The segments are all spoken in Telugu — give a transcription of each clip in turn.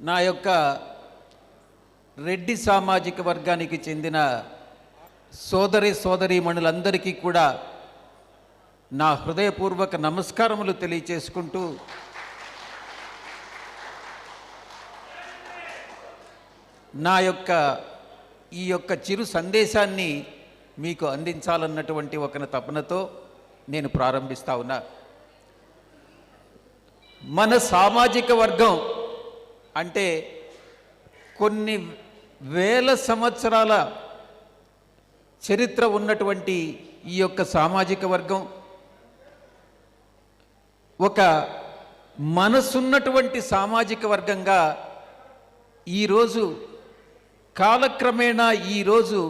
నా యొక్క రెడ్డి సామాజిక వర్గానికి చెందిన సోదరి సోదరీమణులందరికీ కూడా నా హృదయపూర్వక నమస్కారములు తెలియచేసుకుంటూ నా యొక్క ఈ యొక్క చిరు సందేశాన్ని మీకు అందించాలన్నటువంటి ఒక తపనతో నేను ప్రారంభిస్తా ఉన్నా. మన సామాజిక వర్గం అంటే కొన్ని వేల సంవత్సరాల చరిత్ర ఉన్నటువంటి ఈ యొక్క సామాజిక వర్గం ఒక మనసున్నటువంటి సామాజిక వర్గంగా ఈరోజు కాలక్రమేణా ఈరోజు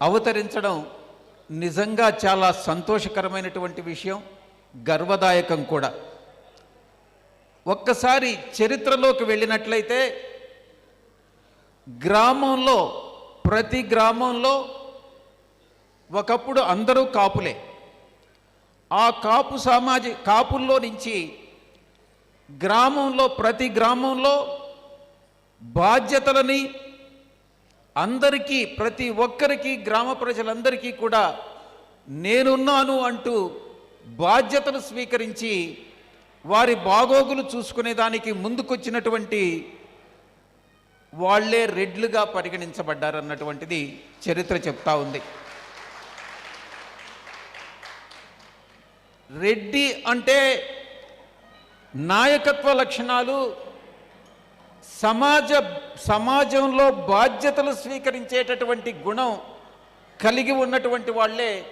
అవతరించడం నిజంగా చాలా సంతోషకరమైనటువంటి విషయం గర్వదాయకం కూడా. ఒక్కసారి చరిత్రలోకి వెళ్ళినట్లయితే గ్రామంలో ప్రతి గ్రామంలో ఒకప్పుడు అందరూ కాపులే. ఆ కాపు సామాజి కాపుల్లో నుంచి గ్రామంలో ప్రతి గ్రామంలో బాధ్యతలని అందరికీ ప్రతి ఒక్కరికి గ్రామ ప్రజలందరికీ కూడా నేనున్నాను అంటూ బాధ్యతలు స్వీకరించి వారి బాగోగులు చూసుకునేదానికి ముందుకొచ్చినటువంటి వాళ్ళే రెడ్లుగా పరిగణించబడ్డారన్నటువంటిది చరిత్ర చెప్తా ఉంది. రెడ్డి అంటే నాయకత్వ లక్షణాలు సమాజ సమాజంలో బాధ్యతలు స్వీకరించేటటువంటి గుణం కలిగి ఉన్నటువంటి వాళ్ళే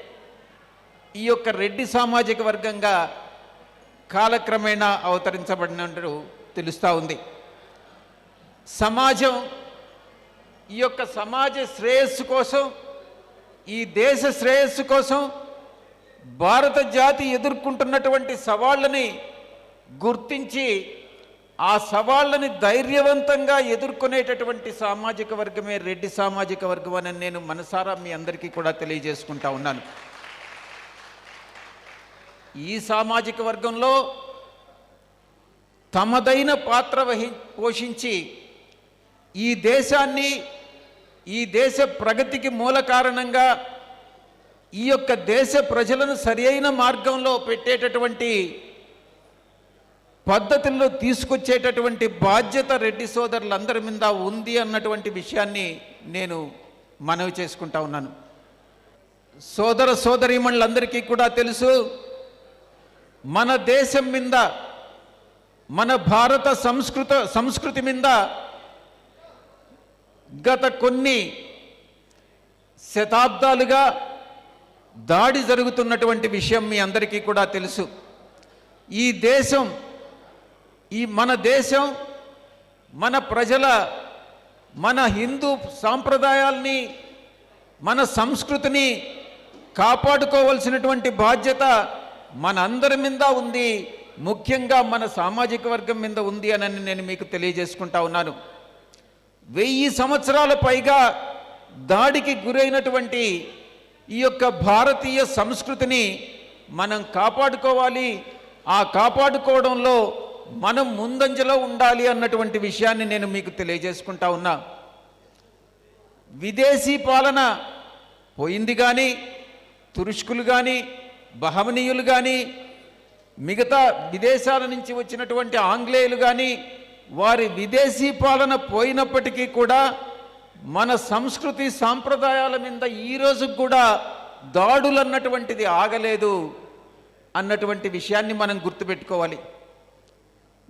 ఈ యొక్క రెడ్డి సామాజిక వర్గంగా కాలక్రమేణా అవతరించబడినట్టు తెలుస్తూ ఉంది. సమాజం ఈ యొక్క సమాజ శ్రేయస్సు కోసం ఈ దేశ శ్రేయస్సు కోసం భారత జాతి ఎదుర్కొంటున్నటువంటి సవాళ్ళని గుర్తించి ఆ సవాళ్ళని ధైర్యవంతంగా ఎదుర్కొనేటటువంటి సామాజిక వర్గమే రెడ్డి సామాజిక వర్గం అని నేను మనసారా మీ అందరికీ కూడా తెలియజేసుకుంటా ఉన్నాను. ఈ సామాజిక వర్గంలో తమదైన పాత్ర వహి పోషించి ఈ దేశాన్ని ఈ దేశ ప్రగతికి మూల కారణంగా ఈ యొక్క దేశ ప్రజలను సరియైన మార్గంలో పెట్టేటటువంటి పద్ధతుల్లో తీసుకొచ్చేటటువంటి బాధ్యత రెడ్డి సోదరులందరి మీద ఉంది అన్నటువంటి విషయాన్ని నేను మనవి చేసుకుంటా ఉన్నాను. సోదర సోదరీమణులందరికీ కూడా తెలుసు. మన దేశం మీద మన భారత సంస్కృత సంస్కృతి మీద గత కొన్ని శతాబ్దాలుగా దాడి జరుగుతున్నటువంటి విషయం మీ అందరికీ కూడా తెలుసు. ఈ దేశం ఈ మన దేశం మన ప్రజల మన హిందూ సాంప్రదాయాల్ని మన సంస్కృతిని కాపాడుకోవలసినటువంటి బాధ్యత మన అందరి మీద ఉంది ముఖ్యంగా మన సామాజిక వర్గం మీద ఉంది అని నేను మీకు తెలియజేసుకుంటా ఉన్నాను. వెయ్యి సంవత్సరాల పైగా దాడికి గురైనటువంటి ఈ యొక్క భారతీయ సంస్కృతిని మనం కాపాడుకోవాలి ఆ కాపాడుకోవడంలో మనం ముందంజలో ఉండాలి అన్నటువంటి విషయాన్ని నేను మీకు తెలియజేసుకుంటా ఉన్నా. విదేశీ పాలన పోయింది కానీ తురుష్కులు కానీ బహమనీయులు కానీ మిగతా విదేశాల నుంచి వచ్చినటువంటి ఆంగ్లేయులు కానీ వారి విదేశీ పాలన పోయినప్పటికీ కూడా మన సంస్కృతి సాంప్రదాయాల మీద ఈ కూడా దాడులు అన్నటువంటిది ఆగలేదు అన్నటువంటి విషయాన్ని మనం గుర్తుపెట్టుకోవాలి.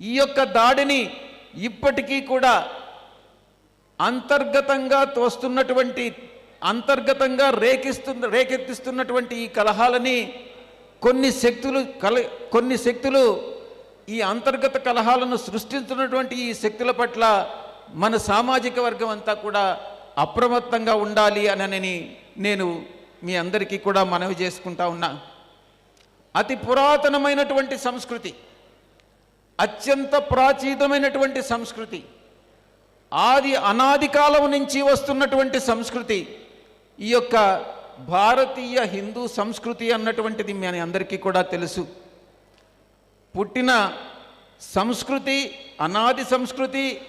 ఈ యొక్క దాడిని ఇప్పటికీ కూడా అంతర్గతంగా తోస్తున్నటువంటి అంతర్గతంగా రేకిస్తున్న రేకెత్తిస్తున్నటువంటి ఈ కలహాలని కొన్ని శక్తులు కల కొన్ని శక్తులు ఈ అంతర్గత కలహాలను సృష్టిస్తున్నటువంటి ఈ శక్తుల పట్ల మన సామాజిక వర్గం అంతా కూడా అప్రమత్తంగా ఉండాలి అనని నేను మీ అందరికీ కూడా మనవి చేసుకుంటా ఉన్నా. అతి పురాతనమైనటువంటి సంస్కృతి అత్యంత ప్రాచీనమైనటువంటి సంస్కృతి ఆది అనాది కాలం నుంచి వస్తున్నటువంటి సంస్కృతి ఈ యొక్క భారతీయ హిందూ సంస్కృతి అన్నటువంటిది మీ అందరికీ కూడా తెలుసు. పుట్టిన సంస్కృతి అనాది సంస్కృతి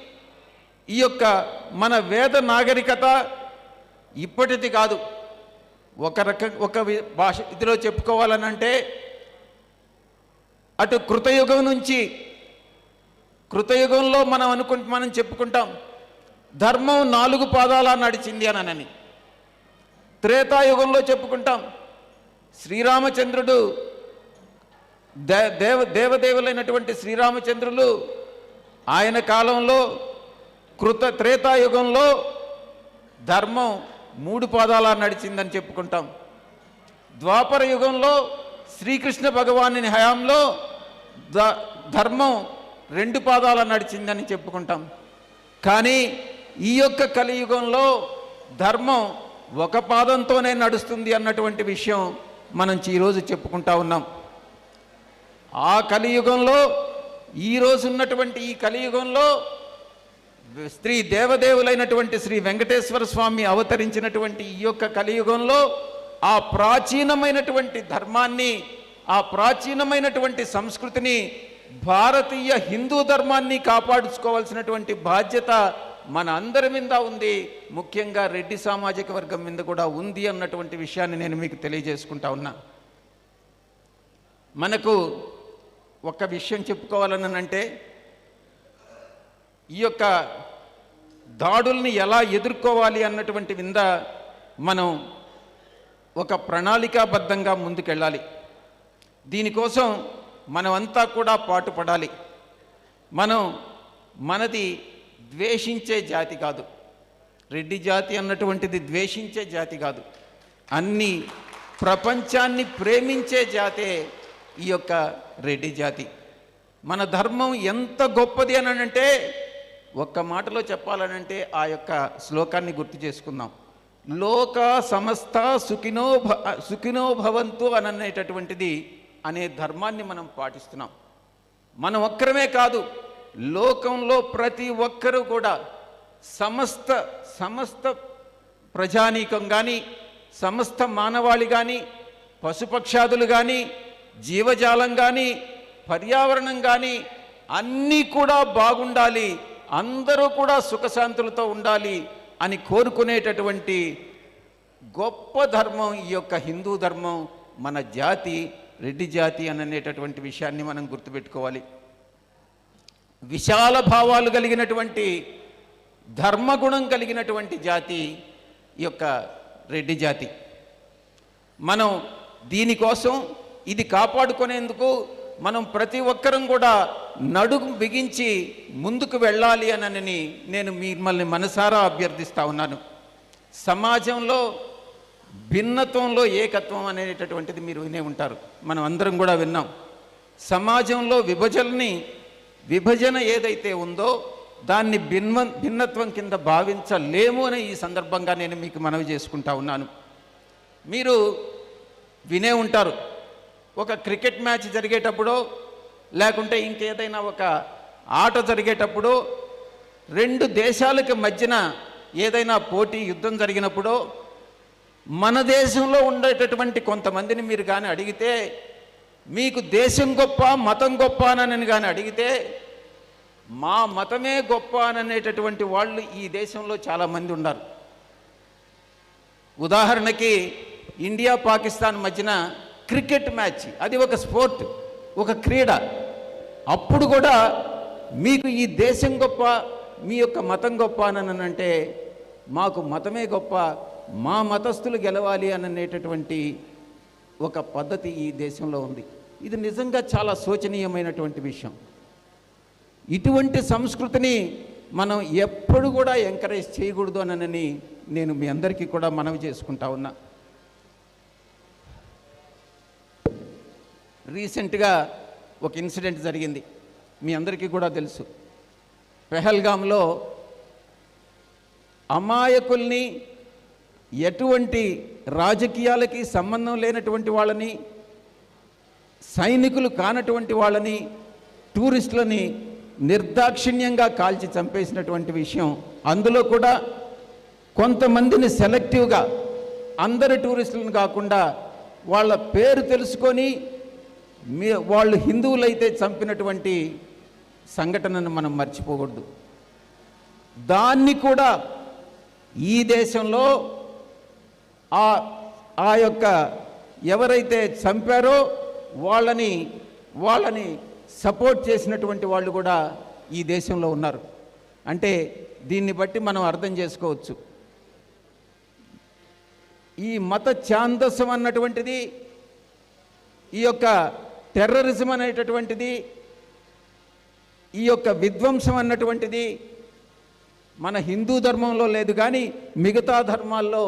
ఈ యొక్క మన వేద నాగరికత ఇప్పటిది కాదు. ఒక రక ఒక భాష ఇదిలో చెప్పుకోవాలనంటే అటు కృతయుగం నుంచి కృతయుగంలో మనం అనుకుంటు మనం చెప్పుకుంటాం. ధర్మం నాలుగు పాదాల నడిచింది అనని త్రేతాయుగంలో చెప్పుకుంటాం. శ్రీరామచంద్రుడు దే దేవ దేవదేవులైనటువంటి శ్రీరామచంద్రులు ఆయన కాలంలో కృత త్రేతాయుగంలో ధర్మం మూడు పాదాల నడిచిందని చెప్పుకుంటాం. ద్వాపర యుగంలో శ్రీకృష్ణ భగవాని హయాంలో ధర్మం రెండు పాదాల నడిచిందని చెప్పుకుంటాం. కానీ ఈ యొక్క కలియుగంలో ధర్మం ఒక పాదంతోనే నడుస్తుంది అన్నటువంటి విషయం మనం ఈరోజు చెప్పుకుంటా ఉన్నాం. ఆ కలియుగంలో ఈ ఉన్నటువంటి ఈ కలియుగంలో శ్రీ దేవదేవులైనటువంటి శ్రీ వెంకటేశ్వర స్వామి అవతరించినటువంటి ఈ యొక్క కలియుగంలో ఆ ప్రాచీనమైనటువంటి ధర్మాన్ని ఆ ప్రాచీనమైనటువంటి సంస్కృతిని భారతీయ హిందూ ధర్మాన్ని కాపాడుకోవాల్సినటువంటి బాధ్యత మన అందరి మీద ఉంది ముఖ్యంగా రెడ్డి సామాజిక వర్గం మీద కూడా ఉంది అన్నటువంటి విషయాన్ని నేను మీకు తెలియజేసుకుంటా ఉన్నా. మనకు ఒక విషయం చెప్పుకోవాలని అంటే ఈ యొక్క దాడుల్ని ఎలా ఎదుర్కోవాలి అన్నటువంటి వింద మనం ఒక ప్రణాళికాబద్ధంగా ముందుకెళ్ళాలి. దీనికోసం మనమంతా కూడా పాటుపడాలి. మనం మనది ద్వేషించే జాతి కాదు. రెడ్డి జాతి అన్నటువంటిది ద్వేషించే జాతి కాదు. అన్ని ప్రపంచాన్ని ప్రేమించే జాతే ఈ యొక్క రెడ్డి జాతి. మన ధర్మం ఎంత గొప్పది అని అంటే ఒక్క మాటలో చెప్పాలనంటే ఆ యొక్క శ్లోకాన్ని గుర్తు చేసుకుందాం. లోక సమస్త సుఖినో సుఖినోభవంతు సుఖినో భవంతు అని అనేటటువంటిది అనే ధర్మాన్ని మనం పాటిస్తున్నాం. మనం ఒక్కరమే కాదు లోకంలో ప్రతి ఒక్కరూ కూడా సమస్త సమస్త ప్రజానీకం కానీ సమస్త మానవాళి కానీ పశుపక్షాదులు కానీ జీవజాలం కానీ పర్యావరణం కానీ అన్నీ కూడా బాగుండాలి. అందరూ కూడా సుఖశాంతులతో ఉండాలి అని కోరుకునేటటువంటి గొప్ప ధర్మం ఈ యొక్క హిందూ ధర్మం మన జాతి రెడ్డి జాతి అని అనేటటువంటి విషయాన్ని మనం గుర్తుపెట్టుకోవాలి. విశాల భావాలు కలిగినటువంటి ధర్మగుణం కలిగినటువంటి జాతి ఈ యొక్క రెడ్డి జాతి. మనం దీనికోసం ఇది కాపాడుకునేందుకు మనం ప్రతి ఒక్కరం కూడా నడుగు బిగించి ముందుకు వెళ్ళాలి అనని నేను మిమ్మల్ని మనసారా అభ్యర్థిస్తూ ఉన్నాను. సమాజంలో భిన్నత్వంలో ఏకత్వం అనేటటువంటిది మీరు వినే ఉంటారు. మనం అందరం కూడా విన్నాం. సమాజంలో విభజనని విభజన ఏదైతే ఉందో దాన్ని భిన్వ భిన్నత్వం కింద భావించలేము అని ఈ సందర్భంగా నేను మీకు మనవి చేసుకుంటా ఉన్నాను. మీరు వినే ఉంటారు. ఒక క్రికెట్ మ్యాచ్ జరిగేటప్పుడు లేకుంటే ఇంకేదైనా ఒక ఆట జరిగేటప్పుడు రెండు దేశాలకు మధ్యన ఏదైనా పోటీ యుద్ధం జరిగినప్పుడు మన దేశంలో ఉండేటటువంటి కొంతమందిని మీరు కానీ అడిగితే మీకు దేశం గొప్ప మతం గొప్ప అని కానీ అడిగితే మా మతమే గొప్ప అని అనేటటువంటి వాళ్ళు ఈ దేశంలో చాలామంది ఉన్నారు. ఉదాహరణకి ఇండియా పాకిస్తాన్ మధ్యన క్రికెట్ మ్యాచ్ అది ఒక స్పోర్ట్ ఒక క్రీడ. అప్పుడు కూడా మీకు ఈ దేశం గొప్ప మీ యొక్క మతం గొప్ప అని అంటే మాకు మతమే గొప్ప మా మతస్థులు గెలవాలి అననేటటువంటి అనేటటువంటి ఒక పద్ధతి ఈ దేశంలో ఉంది. ఇది నిజంగా చాలా శోచనీయమైనటువంటి విషయం. ఇటువంటి సంస్కృతిని మనం ఎప్పుడు కూడా ఎంకరేజ్ చేయకూడదు అనని నేను మీ అందరికీ కూడా మనవి చేసుకుంటా ఉన్నా. రీసెంట్గా ఒక ఇన్సిడెంట్ జరిగింది. మీ అందరికీ కూడా తెలుసు. పెహల్గాంలో అమాయకుల్ని ఎటువంటి రాజకీయాలకి సంబంధం లేనటువంటి వాళ్ళని సైనికులు కానటువంటి వాళ్ళని టూరిస్టులని నిర్దాక్షిణ్యంగా కాల్చి చంపేసినటువంటి విషయం. అందులో కూడా కొంతమందిని సెలెక్టివ్గా అందరి టూరిస్టులను కాకుండా వాళ్ళ పేరు తెలుసుకొని మీ వాళ్ళు హిందువులైతే చంపినటువంటి సంఘటనను మనం మర్చిపోకూడదు దాన్ని కూడా ఈ దేశంలో ఆ ఆ యొక్క ఎవరైతే చంపారో వాళ్ళని వాళ్ళని సపోర్ట్ చేసినటువంటి వాళ్ళు కూడా ఈ దేశంలో ఉన్నారు. అంటే దీన్ని బట్టి మనం అర్థం చేసుకోవచ్చు. ఈ మత ఛాందస్సం అన్నటువంటిది ఈ యొక్క టెర్రరిజం అనేటటువంటిది ఈ యొక్క విధ్వంసం అన్నటువంటిది మన హిందూ ధర్మంలో లేదు కానీ మిగతా ధర్మాల్లో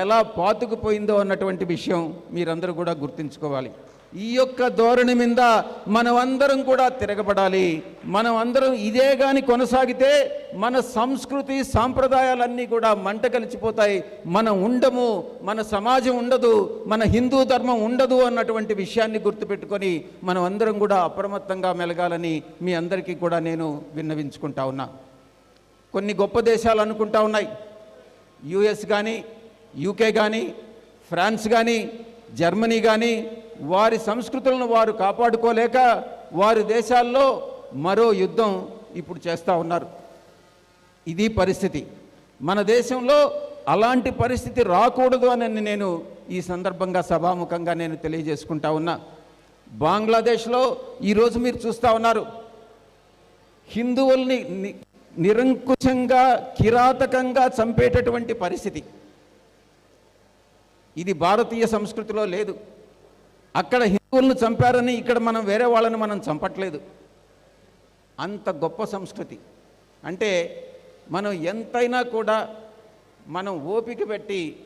ఎలా పాతుకుపోయిందో అన్నటువంటి విషయం మీరందరూ కూడా గుర్తుంచుకోవాలి. ఈ యొక్క ధోరణి మీద మనమందరం కూడా తిరగబడాలి. మనం అందరం ఇదే కానీ కొనసాగితే మన సంస్కృతి సాంప్రదాయాలన్నీ కూడా మంట కలిసిపోతాయి. మనం ఉండము మన సమాజం ఉండదు మన హిందూ ధర్మం ఉండదు అన్నటువంటి విషయాన్ని గుర్తుపెట్టుకొని మనం అందరం కూడా అప్రమత్తంగా మెలగాలని మీ అందరికీ కూడా నేను విన్నవించుకుంటా ఉన్నా. కొన్ని గొప్ప దేశాలు అనుకుంటా ఉన్నాయి. యుఎస్ కానీ యూకే కానీ ఫ్రాన్స్ కానీ జర్మనీ కానీ వారి సంస్కృతులను వారు కాపాడుకోలేక వారి దేశాల్లో మరో యుద్ధం ఇప్పుడు చేస్తూ ఉన్నారు. ఇది పరిస్థితి. మన దేశంలో అలాంటి పరిస్థితి రాకూడదు అని నేను ఈ సందర్భంగా సభాముఖంగా నేను తెలియజేసుకుంటా ఉన్నా. బంగ్లాదేశ్లో ఈరోజు మీరు చూస్తూ ఉన్నారు. హిందువుల్ని నిరంకుశంగా కిరాతకంగా చంపేటటువంటి పరిస్థితి. ఇది భారతీయ సంస్కృతిలో లేదు. అక్కడ హిందువులను చంపారని ఇక్కడ మనం వేరే వాళ్ళని మనం చంపట్లేదు. అంత గొప్ప సంస్కృతి. అంటే మనం ఎంతైనా కూడా మనం ఓపిక పెట్టి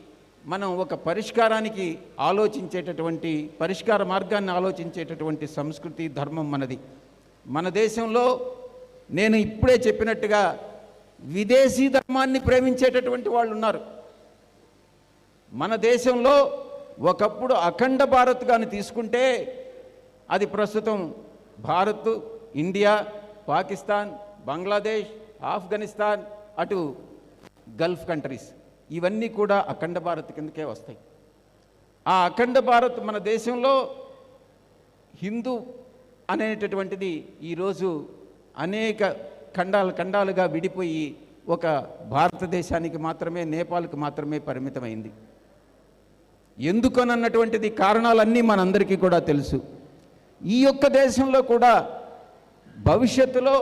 మనం ఒక పరిష్కారానికి ఆలోచించేటటువంటి పరిష్కార మార్గాన్ని ఆలోచించేటటువంటి సంస్కృతి ధర్మం మనది. మన దేశంలో నేను ఇప్పుడే చెప్పినట్టుగా విదేశీ ధర్మాన్ని ప్రేమించేటటువంటి వాళ్ళు ఉన్నారు. మన దేశంలో ఒకప్పుడు అఖండ భారత్ కానీ తీసుకుంటే అది ప్రస్తుతం భారత్ ఇండియా పాకిస్తాన్ బంగ్లాదేశ్ ఆఫ్ఘనిస్తాన్ అటు గల్ఫ్ కంట్రీస్ ఇవన్నీ కూడా అఖండ భారత్ కిందకే వస్తాయి. ఆ అఖండ భారత్ మన దేశంలో హిందూ అనేటటువంటిది ఈరోజు అనేక ఖండాలు ఖండాలుగా విడిపోయి ఒక భారతదేశానికి మాత్రమే నేపాల్కి మాత్రమే పరిమితమైంది. ఎందుకనన్నటువంటిది కారణాలన్నీ మనందరికీ కూడా తెలుసు. ఈ యొక్క దేశంలో కూడా భవిష్యత్తులో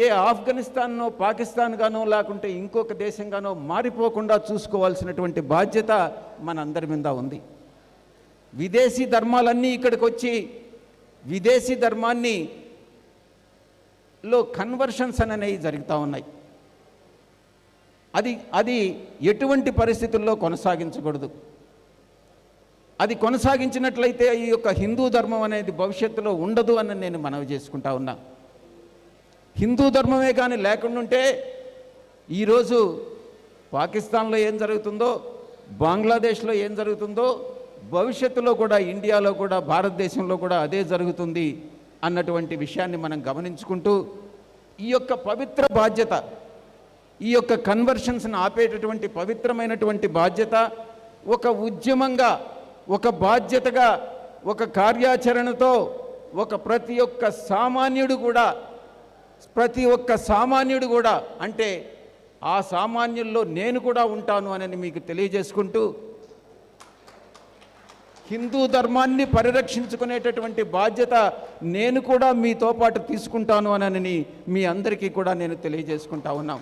ఏ ఆఫ్ఘనిస్తాన్నో పాకిస్తాన్గానో లేకుంటే ఇంకొక దేశంగానో మారిపోకుండా చూసుకోవాల్సినటువంటి బాధ్యత మనందరి మీద ఉంది. విదేశీ ధర్మాలన్నీ ఇక్కడికి వచ్చి విదేశీ ధర్మాన్ని లో కన్వర్షన్స్ అనేవి జరుగుతూ ఉన్నాయి. అది అది ఎటువంటి పరిస్థితుల్లో కొనసాగించకూడదు. అది కొనసాగించినట్లయితే ఈ యొక్క హిందూ ధర్మం అనేది భవిష్యత్తులో ఉండదు అని నేను మనవి చేసుకుంటా ఉన్నా. హిందూ ధర్మమే కానీ లేకుండుంటే ఈరోజు పాకిస్తాన్లో ఏం జరుగుతుందో బంగ్లాదేశ్లో ఏం జరుగుతుందో భవిష్యత్తులో కూడా ఇండియాలో కూడా భారతదేశంలో కూడా అదే జరుగుతుంది. అన్నటువంటి విషయాన్ని మనం గమనించుకుంటూ ఈ యొక్క పవిత్ర బాధ్యత ఈ యొక్క కన్వర్షన్స్ని ఆపేటటువంటి పవిత్రమైనటువంటి బాధ్యత ఒక ఉద్యమంగా ఒక బాధ్యతగా ఒక కార్యాచరణతో ఒక ప్రతి ఒక్క సామాన్యుడు కూడా ప్రతి ఒక్క సామాన్యుడు కూడా అంటే ఆ సామాన్యుల్లో నేను కూడా ఉంటాను అని మీకు తెలియజేసుకుంటూ హిందూ ధర్మాన్ని పరిరక్షించుకునేటటువంటి బాధ్యత నేను కూడా మీతో పాటు తీసుకుంటాను అనని మీ అందరికీ కూడా నేను తెలియజేసుకుంటా ఉన్నాం.